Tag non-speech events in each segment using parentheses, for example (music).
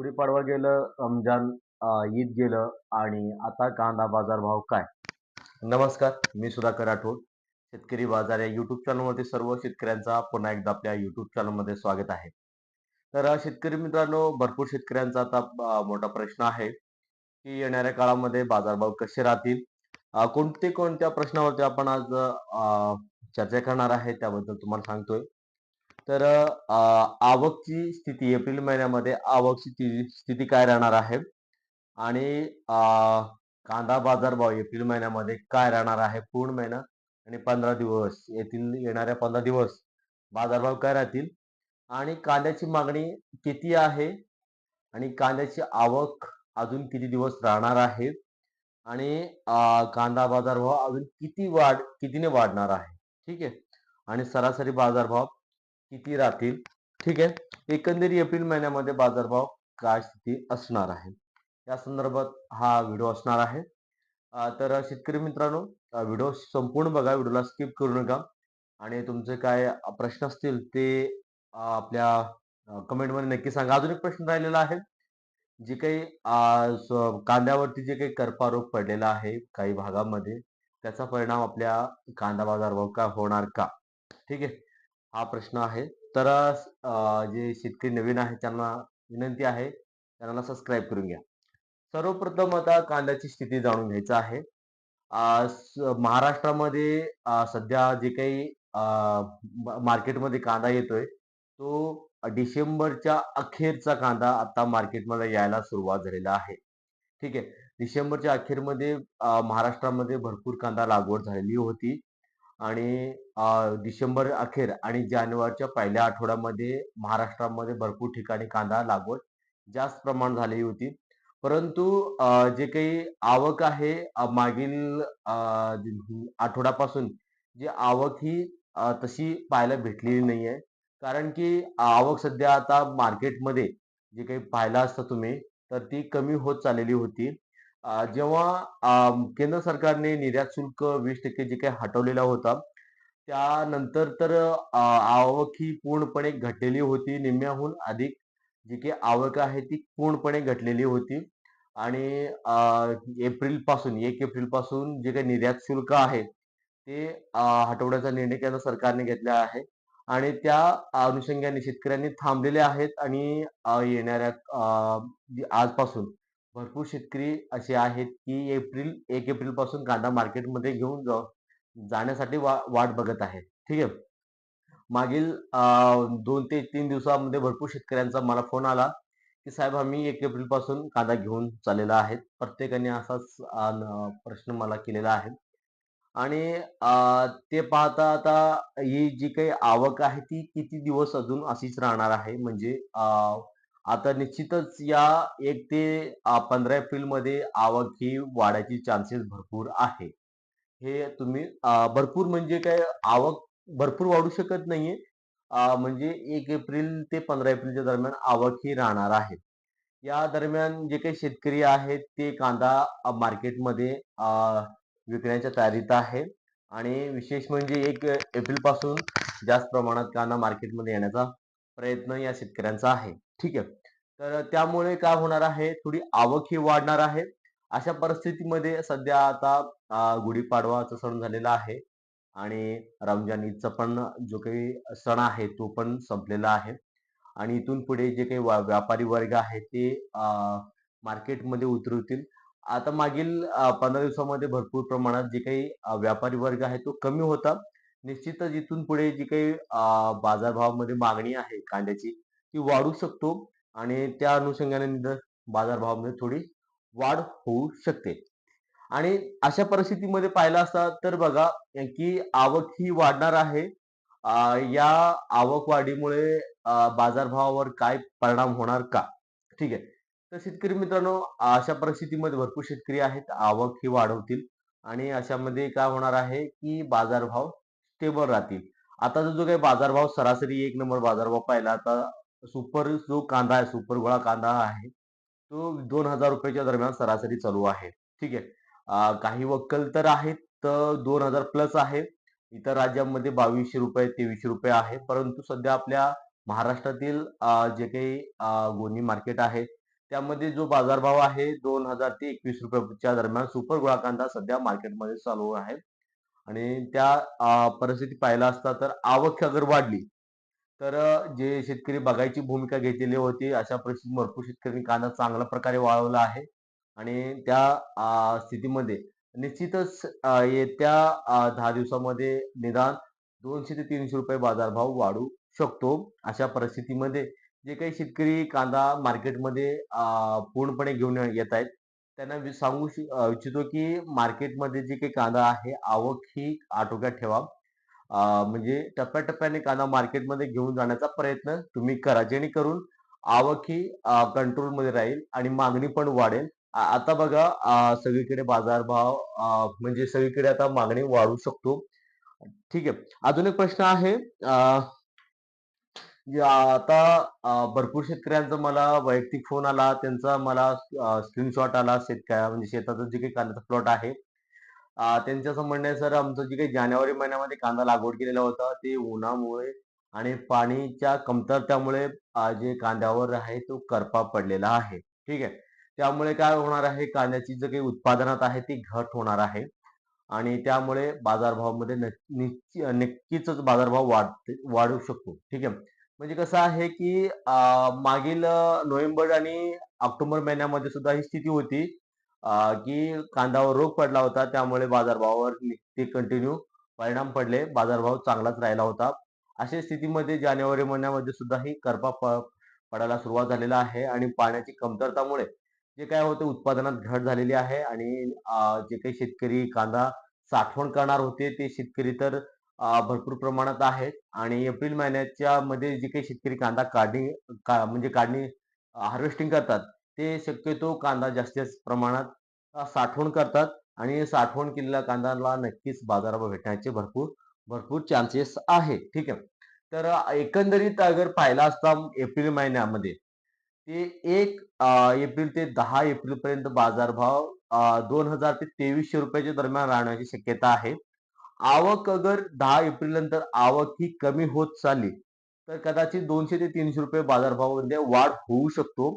गुढीपाडवा गेलं, रमजान ईद गेलं आणि आता कांदा बाजार भाव काय? नमस्कार, मी सुधाकर राठोड. शेतकरी बाजार या YouTube चॅनलमध्ये सर्व शेतकऱ्यांचा पुन्हा एकदा आपल्या YouTube चॅनलमध्ये स्वागत आहे. तर शेतकरी मित्रांनो, भरपूर शेतकऱ्यांचा आता मोठा प्रश्न आहे, की येणाऱ्या काळामध्ये बाजारभाव कसे राहतील? कोणते कोणत्या प्रश्नावरती आपण आज चर्चा करणार आहे त्याबद्दल तुम्हाला सांगतोय. तर आवकची स्थिती एप्रिल महिन्यामध्ये आवकची स्थिती स्थिती काय राहणार आहे? आणि कांदा बाजारभाव एप्रिल महिन्यामध्ये काय राहणार आहे? पूर्ण महिना आणि 15 दिवस येथील येणाऱ्या 15 दिवस बाजारभाव काय राहतील? आणि कांद्याची मागणी किती आहे? आणि कांद्याची आवक अजून किती दिवस राहणार आहे? आणि कांदा बाजारभाव अजून किती वाढ कितीने वाढणार आहे? ठीक आहे. आणि सरासरी बाजारभाव किती राहतील? ठीक आहे. एकंदरीत एप्रिल महिन्यामध्ये बाजारभाव काय स्थिती असणार आहे? या संदर्भात हा व्हिडिओ असणार आहे. तर शेतकरी मित्रांनो व्हिडिओ संपूर्ण बघा. व्हिडिओला स्किप करू नका. आणि तुमचे काय प्रश्न असतील ते आपल्या कमेंटमध्ये नक्की सांगा. अजून एक प्रश्न राहिलेला आहे. जे काही कांद्यावरती जे काही करपा रोग पडलेला आहे काही भागामध्ये, त्याचा परिणाम आपल्या कांदा बाजारभाव का होणार का? ठीक आहे. हा प्रश्न आहे. तर जे शेतकरी नवीन आहे त्यांना विनंती आहे, चॅनलला सबस्क्राईब करून घ्या. सर्वप्रथम आता कांद्याची स्थिती जाणून घ्यायचं आहे. स महाराष्ट्रामध्ये सध्या जे काही अ, मा मार्केटमध्ये कांदा येतोय, तो डिसेंबरच्या अखेरचा कांदा आता मार्केटमध्ये यायला सुरुवात झालेला आहे. ठीक आहे. डिसेंबरच्या अखेरमध्ये महाराष्ट्रामध्ये भरपूर कांदा लागवड झालेली होती आणि डिसेंबर अखेर आणि जानेवारीच्या पहिल्या आठवड्यामध्ये महाराष्ट्रामध्ये भरपूर ठिकाणी कांदा लागवड जास्त प्रमाण झालेली होती. परंतु जे काही आवक आहे मागील आठवड्यापासून जी आवक ही तशी पाहायला भेटलेली नाही आहे कारण की आवक सध्या आता मार्केटमध्ये जे काही पाहिलं असतं तुम्ही, तर ती कमी होत चाललेली होती. जेव्हा केंद्र सरकारने निर्यात शुल्क 20% जे काही हटवलेला होता, त्यानंतर तर आवक ही पूर्णपणे घटलेली होती. निम्म्याहून अधिक जी काही आवक आहे ती पूर्णपणे घटलेली होती. आणि एप्रिलपासून एक एप्रिलपासून जे काही निर्यात शुल्क आहे, ते हटवण्याचा निर्णय केंद्र सरकारने घेतला आहे. आणि त्या अनुषंगाने शेतकऱ्यांनी थांबलेले आहेत आणि येणाऱ्या अ, आजपासून भरपूर शेतकरी असे आहेत, की एप्रिल एक एप्रिलपासून कांदा मार्केटमध्ये घेऊन जा जाण्यासाठी वा वाट बघत आहेत. ठीक आहे. मागील दोन ते तीन दिवसामध्ये भरपूर शेतकऱ्यांचा मला फोन आला, की साहेब आम्ही एक एप्रिलपासून कांदा घेऊन चाललेला आहे. प्रत्येकाने असाच प्रश्न मला केलेला आहे. आणि ते पाहता आता ही जी काही आवक आहे ती किती दिवस अजून अशीच राहणार आहे. म्हणजे आता निश्चितच या एक ते अ, 15 एप्रिलमध्ये आवक ही वाढायची चान्सेस भरपूर आहे. हे तुम्ही भरपूर म्हणजे काय आवक भरपूर वाढू शकत नाहीये. म्हणजे एक एप्रिल ते 15 एप्रिलच्या दरम्यान आवक ही राहणार आहे. या दरम्यान जे काही शेतकरी आहेत ते कांदा मार्केटमध्ये विकण्याच्या तयारीत आहे आणि विशेष म्हणजे 1 एप्रिलपासून जास्त प्रमाणात कांदा मार्केटमध्ये येण्याचा प्रयत्न या शेतकऱ्यांचा आहे. ठीक आहे. तर त्यामुळे काय होणार आहे, थोडी आवक ही वाढणार आहे. अशा परिस्थितीमध्ये सध्या आता गुढीपाडवाचा सण झालेला आहे आणि रमजान ईदचा पण जो काही सण आहे, तो पण संपलेला आहे. आणि इथून पुढे जे काही व्यापारी वर्ग आहे ते मार्केटमध्ये उतरवतील. आता मागील पंधरा दिवसामध्ये भरपूर प्रमाणात जे काही व्यापारी वर्ग आहे तो कमी होता. निश्चितच इथून पुढे जी काही बाजारभावामध्ये मागणी आहे कांद्याची, ती वाढू शकतो आणि त्या अनुषंगाने बाजारभावामध्ये थोडी वाढ होऊ शकते. आणि अशा परिस्थितीमध्ये पाहिलं असता तर बघा, की आवक ही वाढणार आहे. या आवक वाढीमुळे बाजारभावावर काय परिणाम होणार का? ठीक आहे. तर शेतकरी मित्रांनो, अशा परिस्थितीमध्ये भरपूर शेतकरी आहेत, आवक ही वाढवतील आणि अशामध्ये काय होणार आहे, की बाजारभाव स्टेबल राहतील. आता जो काही बाजारभाव सरासरी एक नंबर बाजारभाव पाहिला आता सुपर जो कांदा आहे, सुपर गोळा कांदा आहे, तो दोन हजार रुपयाच्या दरम्यान सरासरी चालू आहे. ठीक आहे. काही वक्कल तर आहेत तर दोन हजार प्लस आहे. इतर राज्यांमध्ये ₹2200 ₹2300 आहे. परंतु सध्या आपल्या महाराष्ट्रातील जे काही अ, गोणी मार्केट आहे, त्यामध्ये जो बाजारभाव आहे दोन हजार ते एकवीस रुपयाच्या दरम्यान सुपर गोळा कांदा सध्या मार्केटमध्ये चालू आहे आणि त्या परिस्थिती पाहिला असता तर आवक अगर वाढली तर जे शेतकरी बघायची भूमिका घेतलेली होती अशा परिस्थितीत भरपूर शेतकऱ्यांनी कांदा चांगल्या प्रकारे वाळवला आहे. आणि त्या स्थितीमध्ये निश्चितच येत्या दहा दिवसामध्ये निदान दोनशे ते तीनशे रुपये बाजारभाव वाढू शकतो. अशा परिस्थितीमध्ये जे काही शेतकरी कांदा मार्केटमध्ये पूर्णपणे घेऊन येत आहेत त्यांना मी सांगू श- इच्छितो की मार्केटमध्ये जे काही कांदा आहे आवक ही आटोक्यात ठेवा. म्हणजे टप्प्याटप्प्याने कांदा मार्केटमध्ये घेऊन जाण्याचा प्रयत्न तुम्ही करा. जेणेकरून आवक ही कंट्रोलमध्ये राहील आणि मागणी पण वाढेल. आता बघा सगळीकडे बाजारभाव म्हणजे सगळीकडे आता मागणी वाढू शकतो. ठीक आहे. अजून एक प्रश्न आहे. आता भरपूर शेतकऱ्यांचा मला वैयक्तिक फोन आला. त्यांचा मला स्क्रीनशॉट आला. शेतकऱ्या म्हणजे शेताचं जे काही कांद्याचा प्लॉट आहे त्यांचं असं म्हणणं आहे सर आमचं जे काही जानेवारी महिन्यामध्ये कांदा लागवड केलेला होता ते उन्हामुळे आणि पाणीच्या कमतरतेमुळे जे कांद्यावर आहे तो करपा पडलेला आहे. ठीक आहे? त्यामुळे काय होणार आहे? कांद्याची जे काही उत्पादनात आहे ती घट होणार आहे. आणि त्यामुळे बाजारभावामध्ये नक्की नक्कीच बाजारभाव वाढ वाढू शकतो. ठीक आहे? म्हणजे कसं आहे की मागील नोव्हेंबर आणि ऑक्टोबर महिन्यामध्ये सुद्धा ही स्थिती होती. की कांद्यावर रोग पडला होता त्यामुळे बाजारभावावर ते कंटिन्यू परिणाम पडले. बाजारभाव चांगलाच राहिला होता. अशा स्थितीमध्ये जानेवारी महिन्यामध्ये सुद्धा ही करपा पडायला सुरुवात झालेला आहे आणि पाण्याची कमतरतामुळे जे काय होते उत्पादनात घट झालेली आहे आणि जे काही शेतकरी कांदा साठवण करणार होते ते शेतकरी तर भरपूर प्रमाणात आहेत. आणि एप्रिल महिन्याच्या मध्ये जे काही शेतकरी कांदा काढणी का म्हणजे काढणी हार्वेस्टिंग करतात ते शक्यतो कांदा जास्तीत प्रमाणात साठवण करतात आणि साठवण केलेला कांदाला नक्कीच बाजारावर भेटण्याचे भरपूर भरपूर चान्सेस आहे. ठीक आहे. तर एकंदरीत अगर पाहिला असता एप्रिल महिन्यामध्ये ते एक एप्रिल ते दहा एप्रिल पर्यंत बाजारभाव दोन हजार ते तेवीसशे रुपयाच्या दरम्यान राहण्याची शक्यता आहे. आवक अगर दहा एप्रिल नंतर आवक ही कमी होत चालली तर कदाचित दोनशे ते तीनशे रुपये बाजारभावामध्ये वाढ होऊ शकतो.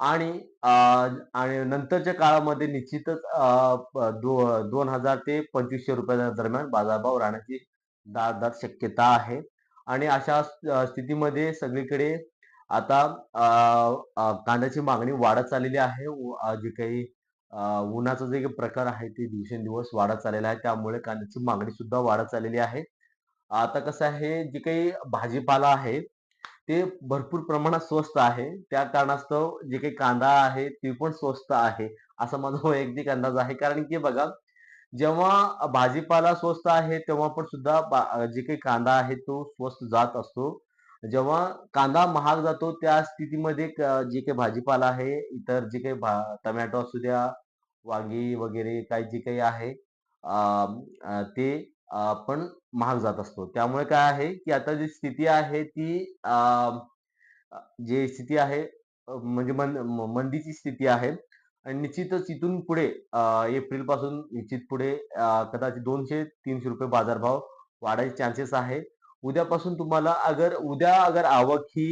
आणि आणि नंतरच्या काळामध्ये निश्चितच प- दो दोन हजार ते पंचवीसशे रुपयाच्या दरम्यान बाजारभाव राहण्याची दाट शक्यता आहे. आणि अशा स्थितीमध्ये सगळीकडे आता कांद्याची मागणी वाढत चाललेली आहे. जे काही उन्हाचा जे काही प्रकार आहे ते दिवसेंदिवस वाढत चाललेला आहे. त्यामुळे कांद्याची मागणी सुद्धा वाढत चाललेली आहे. आता कसं आहे जे काही भाजीपाला आहे ते भरपूर प्रमाणात स्वस्त आहे. त्या कारणास्तव जे काही कांदा आहे ते पण स्वस्त आहे. असा माझा (laughs) वैयक्तिक अंदाज आहे. कारण की बघा जेव्हा भाजीपाला स्वस्त आहे तेव्हा पण सुद्धा जे काही कांदा आहे तो स्वस्त जात असतो. जेव्हा कांदा महाग जातो त्या स्थितीमध्ये जे काही भाजीपाला आहे इतर जे काही भा- टमॅटो असू द्या वांगी वगैरे काही जे काही आहे ते पण महाग जात असतो. त्यामुळे काय आहे की आता जी स्थिती आहे ती जी स्थिती आहे म्हणजे मंद मंदीची स्थिती आहे आणि निश्चितच इथून पुढे एप्रिलपासून निश्चित पुढे कदाचित दोनशे तीनशे रुपये बाजारभाव वाढायचे चान्सेस आहे. उद्यापासून तुम्हाला अगर उद्या अगर आवक ही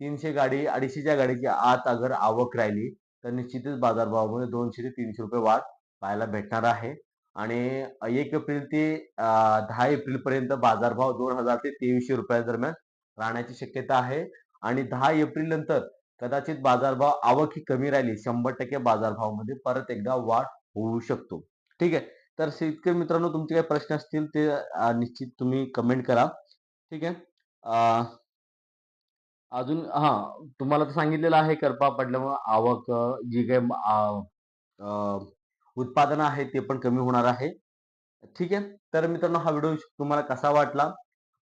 तीनशे गाडी अडीचशेच्या गाडीची आत अगर आवक राहिली तर निश्चितच बाजारभावामध्ये दोनशे ते तीनशे रुपये वाढ पाहायला भेटणार आहे. आणि एक एप्रिल ते दहा एप्रिल पर्यंत बाजारभाव दोन हजार ते तेवीसशे रुपया दरम्यान राहण्याची शक्यता आहे. आणि दहा एप्रिल नंतर कदाचित बाजारभाव आवक ही कमी राहिली शंभर टक्के बाजारभावामध्ये परत एकदा वाढ होऊ शकतो. ठीक आहे? तर शेतकरी मित्रांनो तुमचे काही प्रश्न असतील ते निश्चित तुम्ही कमेंट करा. ठीक आहे? अजून हा तुम्हाला तर सांगितलेलं आहे करपा पडल्यामुळे आवक जी काही उत्पादन आहे ते पण कमी होणार आहे. ठीक आहे? तर मित्रांनो हा व्हिडिओ तुम्हाला कसा वाटला?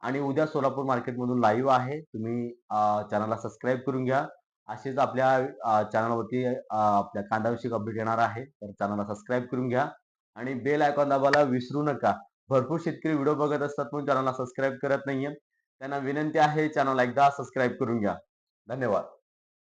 आणि उद्या सोलापूर मार्केटमधून लाईव्ह आहे. तुम्ही चॅनलला सबस्क्राईब करून घ्या. असेच आपल्या चॅनलवरती आपल्या कांदाविषयी अपडेट येणार आहे. तर चॅनलला सबस्क्राईब करून घ्या. आणि बेल आयकॉन दाबायला विसरू नका. भरपूर शेतकरी व्हिडिओ बघत असतात पण चॅनलला सबस्क्राईब करत नाहीये त्यांना विनंती आहे चॅनल एकदा सबस्क्राईब करून घ्या. धन्यवाद.